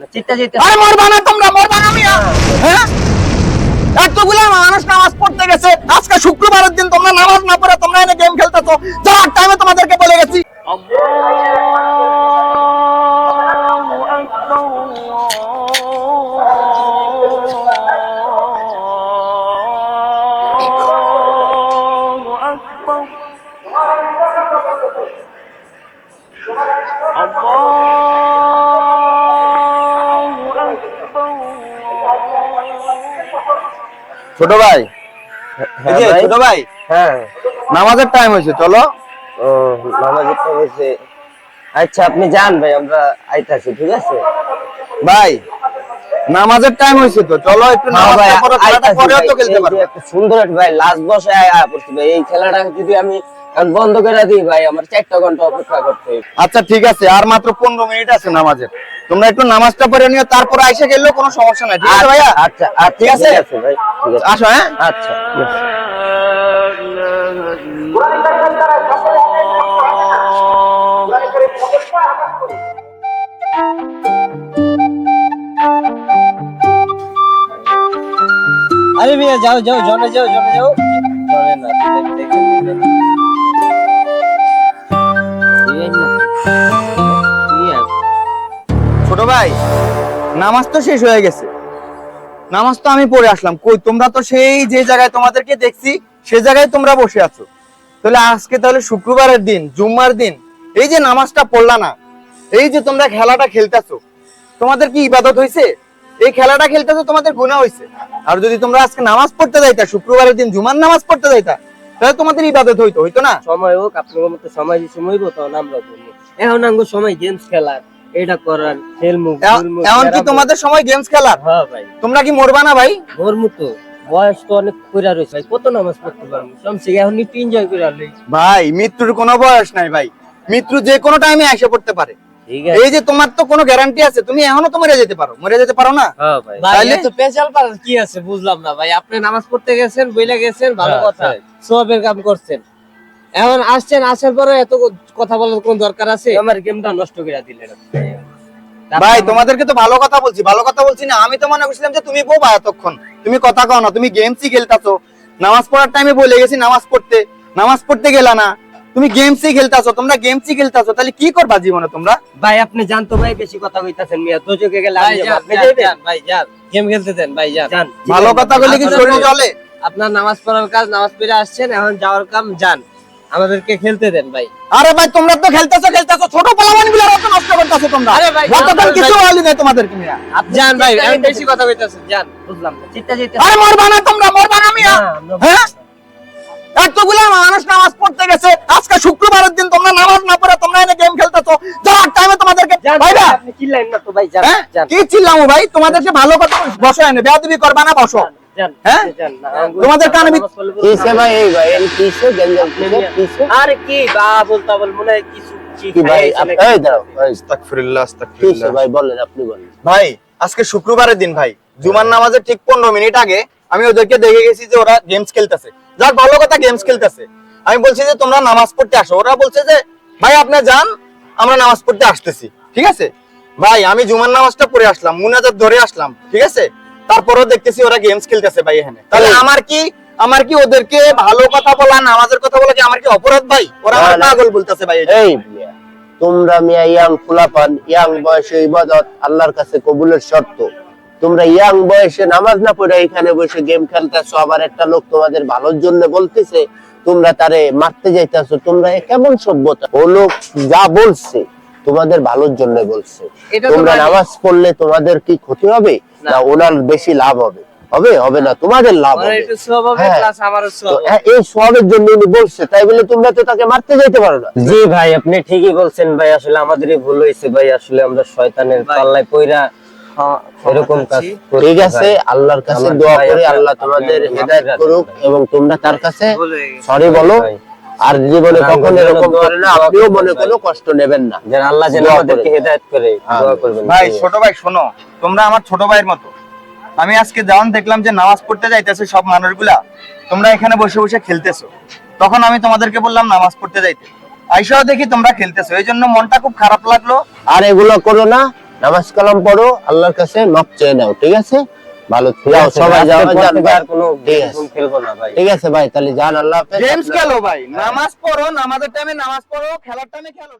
আরে মরবা না তোমরা মরবা না মিয়া। হ্যাঁ? এতগুলা মানুষ নামাজ পড়তে গেছে। আজকে শুক্রবারের দিন তোমরা নামাজ না পড়ে তোমরা এনে গেম খেলতেছো। যাওয়ার টাইমে তোমাদেরকে বলে গেছি। ছোট ভাই? এই ছোট ভাই? হ্যাঁ। নামাজের টাইম হয়েছে চলো। ও নামাজের তো হয়েছে। আচ্ছা আপনি যান ভাই আমরা আইতাছি ঠিক আছে? ভাই নামাজের টাইম হয়েছে তো চলো একটু না নামাজ ভাই পরেও তো খেলতে পারব। একটা সুন্দর একটা ভাই লাস্ট বসে আয়া পড়ছি ভাই এই খেলাটা যদি আমি বন্ধ করে দিই ভাই আমার চারটা ঘণ্টা অপেক্ষা করতে আচ্ছা ঠিক আছে আর মাত্র পনেরো মিনিট আছে নামাজের। তোমরা একটু নামাজটা পড়ে নিও তারপর আইসা গেলেও কোনো সমস্যা নাই ঠিক আছে ভাইয়া? আচ্ছা আচ্ছা ঠিক আছে? ভাই। আসো হ্যাঁ? আচ্ছা আরে মিয়া যাও যাও জনে যাও জনে যাও। জনে না। ছোট ভাই নামাজ তো শেষ হয়ে গেছে। নামাজ তো আমি পড়ে আসলাম। কই, তোমরা তো সেই যে জায়গায় তোমাদেরকে দেখছি, সে জায়গায় তোমরা বসে আছো। তাহলে আজকে তাহলে শুক্রবারের দিন, জুম্মার দিন, এই যে নামাজটা পড়লা না, এই যে তোমরা খেলাটা খেলতেছো, তোমাদের কি ইবাদত হয়েছে এই খেলাটা খেলতেছো, তোমাদের গুনাহ হয়েছে আর যদি তোমরা আজকে নামাজ পড়তে যাইতা, শুক্রবারের দিন জুমার নামাজ পড়তে যাইতা, তাহলে তোমাদের ইবাদত হইতো হইতো না? সময় হোক, আপনার মতো সময় সময় হইব, তখন আমরা এখন আঙ্গো সময় গেমস খেলার। এটা করার খেলমু এ- কি তোমাদের সময় গেমস খেলার? হ্যাঁ ভাই। তোমরা কি মরবা না ভাই? ধর্ম তো। বয়স তো অনেক কইরা রয়েছে ভাই। কত নামাজ পড়তে পারব? সমসে এখন একটু এনজয় করে লই। ভাই মৃত্যুর কোনো বয়স নাই ভাই। মৃত্যু যে কোনো টাইমে এসে পড়তে পারে। এই যে তোমার তো কোনো গ্যারান্টি আছে তুমি এখনও তো মরে যেতে পারো। মরে যেতে পারো না? হ্যাঁ তাইলে? এত পেঁচাল পাড়ার কি আছে? বুঝলাম না ভাই। আপনি নামাজ পড়তে গেছেন বইলে গেছেন ভালো হ্যাঁ, কথা। হ্যাঁ। সবের কাম করছেন। এখন আসছেন আসার পরে এত কথা বলার কোন দরকার আছে? আমার গেমটা নষ্ট করে দিলেন ভাই তোমাদেরকে তো ভালো কথা বলছি ভালো কথা বলছি না। আমি তো মনে করছিলাম যে তুমি বোবা এতক্ষণ। তুমি কথা কও না তুমি গেমসই খেলতাছো। নামাজ পড়ার টাইমে বলে গেছি নামাজ পড়তে। নামাজ পড়তে গেলা না। তুমি গেমসই খেলতাছো তোমরা গেমসই খেলতাছো তাহলে কি করবা জীবনে তোমরা? ভাই আপনি জানতো ভাই বেশি কথা কইতাছেন মিয়া। তো দোজকে গেলে আমি আপনি যান, ভাই যান। গেম খেলতে দেন ভাই যান। যান। ভালো কথা বলে কি শরীর চলে আপনার নামাজ পড়ার কাজ নামাজ পড়ে আসছেন এখন যাওয়ার কাম যান। আমাদেরকে খেলতে দেন ভাই। আরে ভাই তোমরা তো খেলতেছো খেলতেছো। ছোট পোলামানগুলো অত নষ্ট করতেছো তোমরা। আরে ভাই, গতকাল ভাই, কিছু ভাই। হলি না তোমাদের কি মিয়া যান ভাই এখন বেশি কথা কইতাছেন যান। বুঝলাম না চিন্তা চিন্তা আরে মরবা না তোমরা মরবা না মিয়া। হ্যাঁ? এতগুলা মানুষ নামাজ পড়তে গেছে আজকে শুক্রবারের দিন তোমরা নামাজ না পড়ে তোমরা এনে গেম খেলতেছো। যাওয়ার টাইমে তোমাদেরকে ভাইরা আপনি চিল্লাইন না তো ভাই যান হ্যাঁ? কি চিল্লামু ভাই? তোমাদেরকে ভালো কথা বসো এনে বেয়াদবি করবা না বসো। হ্যাঁ? তোমাদের কানে বি- নামাজ পড়লে বলব। কিসে ভাই এই ভাই এই কিসে গঞ্জাম কিসে কিসে? কি বা বলতা বল মনে কিছু কি কি ভাই খাইছে আপ- নাকি? এই দাও ভাই আস্তাগফিরুল্লাহ কিসে ভাই বলেন আপনি বলেন। ভাই আজকে শুক্রবারের দিন ভাই। জুমার নামাজের ঠিক পনেরো মিনিট আগে আমি ওদেরকে দেখে গেছি যে ওরা গেমস খেলতেছে। যাক ভালো কথা গেমস খেলতেছে। আমি বলছি যে তোমরা নামাজ পড়তে আসো। ওরা বলছে যে ভাই আপনি যান আমরা নামাজ পড়তে আসতেছি। ঠিক আছে? ভাই আমি জুমার নামাজটা পড়ে আসলাম মুনাজাত ধরে আসলাম ঠিক আছে? তারপরেও দেখতেছি ওরা গেমস খেলতেছে ভাই এখানে। তাহলে আমার কি আমার কি ওদেরকে ভালো কথা বলা নামাজের কথা বলা কি আমার কি অপরাধ ভাই? ওরা আমার। পাগল বলতেছে ভাই এই তোমরা মিয়া ইয়াং ফুলাপান ইয়াং বয়সে ইবাদত আল্লাহর কাছে কবুলের শর্ত। তোমরা ইয়াং বয়সে নামাজ না পড়ে এখানে বসে গেম খেলতেছো আবার একটা লোক তোমাদের ভালোর জন্য বলতেছে তোমরা তারে মারতে যাইতেছো তোমরা কেমন সভ্যতা? ও লোক যা বলছে তোমাদের ভালোর জন্য বলছে। তোমরা নামাজ পড়লে তোমাদের কি ক্ষতি হবে? না। ওনার বেশি লাভ হবে। হবে? হবে না তোমাদের লাভ হবে। হ্যাঁ। এ- এই সবের জন্য উনি বলছে তাই বলে তোমরা তো তাকে মারতে যাইতে পারো না। জি ভাই আপনি ঠিকই বলছেন ভাই আসলে আমাদেরই ভুল হয়েছে ভাই আসলে আমরা শয়তানের পাল্লায় পইরা এরকম কাজ করছি ঠিক আছে। আল্লাহর কাছে দোয়া করি আল্লাহ তোমাদের হেদায়েত করুক এবং তোমরা তার কাছে হয়ে। সরি বলো। আর জীবনে কখনো এরকম করে না আপনিও মনে কোনো কষ্ট নেবেন না। যেন আল্লাহ যেন আমাদেরকে। হেদায়েত করে হ্যাঁ। দোয়া করবেন। ভাই ছোট ভাই শোনো তোমরা আমার ছোট ভাইয়ের মতো। আমি আজকে যখন দেখলাম যে নামাজ পড়তে যাইতেছে সব মানুষগুলা তোমরা এখানে বসে বসে খেলতেছো। তখন আমি তোমাদেরকে বললাম নামাজ পড়তে যাইতে। আইসাও দেখি তোমরা খেলতেছো। এই জন্য মনটা খুব খারাপ লাগল। আর এগুলো করো না নামাজ কালাম পড়ো আল্লাহর কাছে মাপ চেয়ে নাও ঠিক আছে? ভালো যাও সবাই যাও। আর কোনো গেম খেলব না ভাই। ঠিক আছে ভাই তাহলে যান আল্লাহ হাফেজ। গেমস খেলো ভাই নামাজ পড়ো নামাজের টাইমে নামাজ পড়ো খেলার টাইমে খেলো।